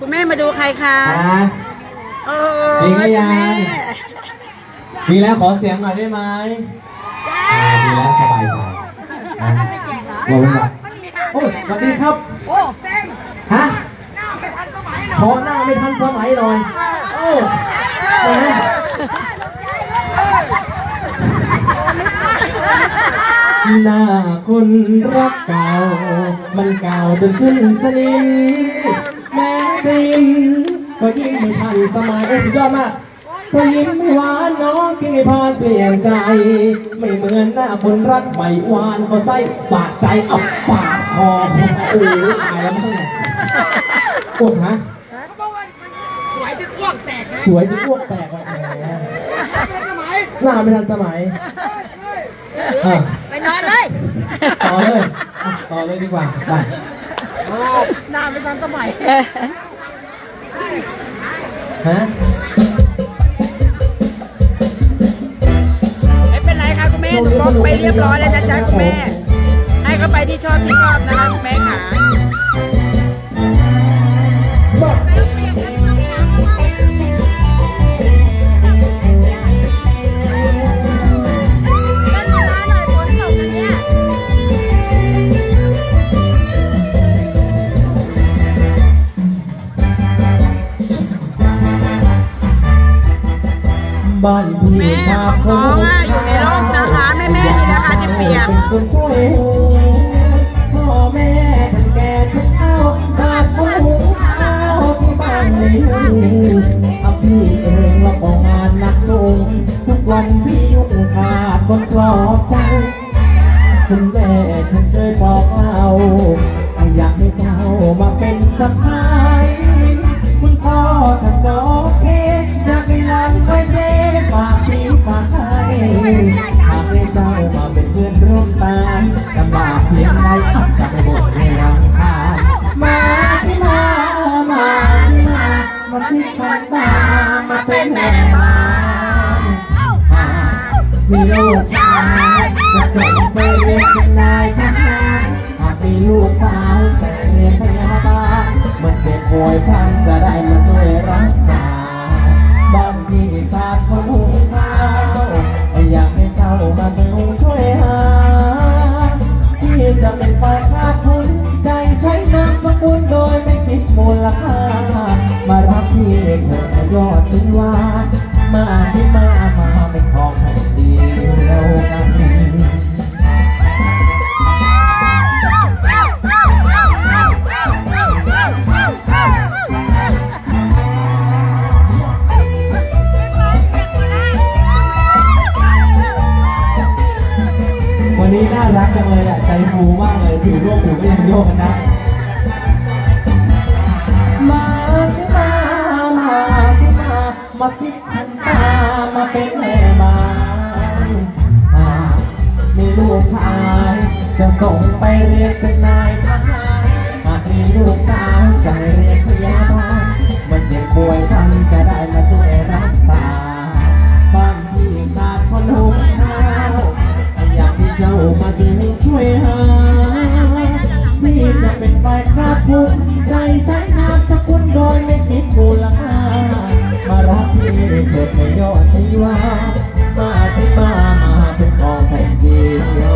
คุณแม่มาดูใครคะฮะโอ้จริงหรือยัง คุณแม่มีแล้วขอเสียงหน่อยได้ไหมอ่ามีแล้วสบายใจนะบอกเลยว่าโอ้ยสวัสดีครับ โอ้ฮะขอหน้าไม่ทันสมัยหน่อยโอ้นะหน้าคนรักเก่า มันเก่าจนขึ้นสนิม สินก็ยิ่งไม่ทันสมัยโอ้สุดยอดมากพอยิ้มไม่หวานน้องที่ไม่พานเปลี่ยนใจ ไม่เหมือนหน้าคนรักใหม่หวานก็ใส่ปากใจเอาปากคอโอ้ยตายแล้วไม่ต้องไหนปวดฮะเขาบอกว่าสวยจนอ้วกแตกนะสวยจนอ้วกแตกเลยแหมสมัยหน้าไม่ทันสมัยไปนอนเลย ต่อเลย ต่อเลยดีกว่า ไปหน้าไม่ทันสมัย ฮะไม่เป็นไรค่ะคุณแม่หนูบล็อกไปเรียบร้อยแล้วนะจ๊ะคุณแม่ ให้เขาไปที่ชอบที่ชอบนะคะคุณแม่ขา บ้านพี่แม่ของน้องอะอยู่ในร่มนะคะแม่แม่ๆนี่นะคะที่เปียก พ่อแม่ท่านแก่ทุกข้าวตากข้าวหุงข้าวที่บ้านนี้เอาพี่เองละก็งานหนักหน่วงทุกวันพี่ยุ่งขาดคนปลอบใจคุณแม่ เพียงใดขับจากระบบเรียงทางมาที่มา มาที่มา มาที่ขันตามาเป็นแม่บ้านมีลูกชายจะส่งไปเรียนเป็นนายทหารหากมีลูกสาวแต่เรียนพยาบาลเมื่อเจ็บป่วยพันจะได้มา ช้นามสกุลโดยไม่คิดมูลค่า มารับพี่เถิดยอดถึงว่า มาที่มามาเป็นของแผ่นดินแล้วกันวันนี้น่ารักจังเลยอะ ใจฟูมากเลย ถือโลกถือก็ยังโยกกันนะ มาพิพันตามาเป็นแม่บ้านมีลูกชายจะส่งไปเรียนเป็นนายทหารหากมีลูกสาวจะเรียนพยาบาลมันยังป่วยได้ ได้เกิดในยอดที่ว่ามาที่ป้ามาเป็นของแผ่นดิน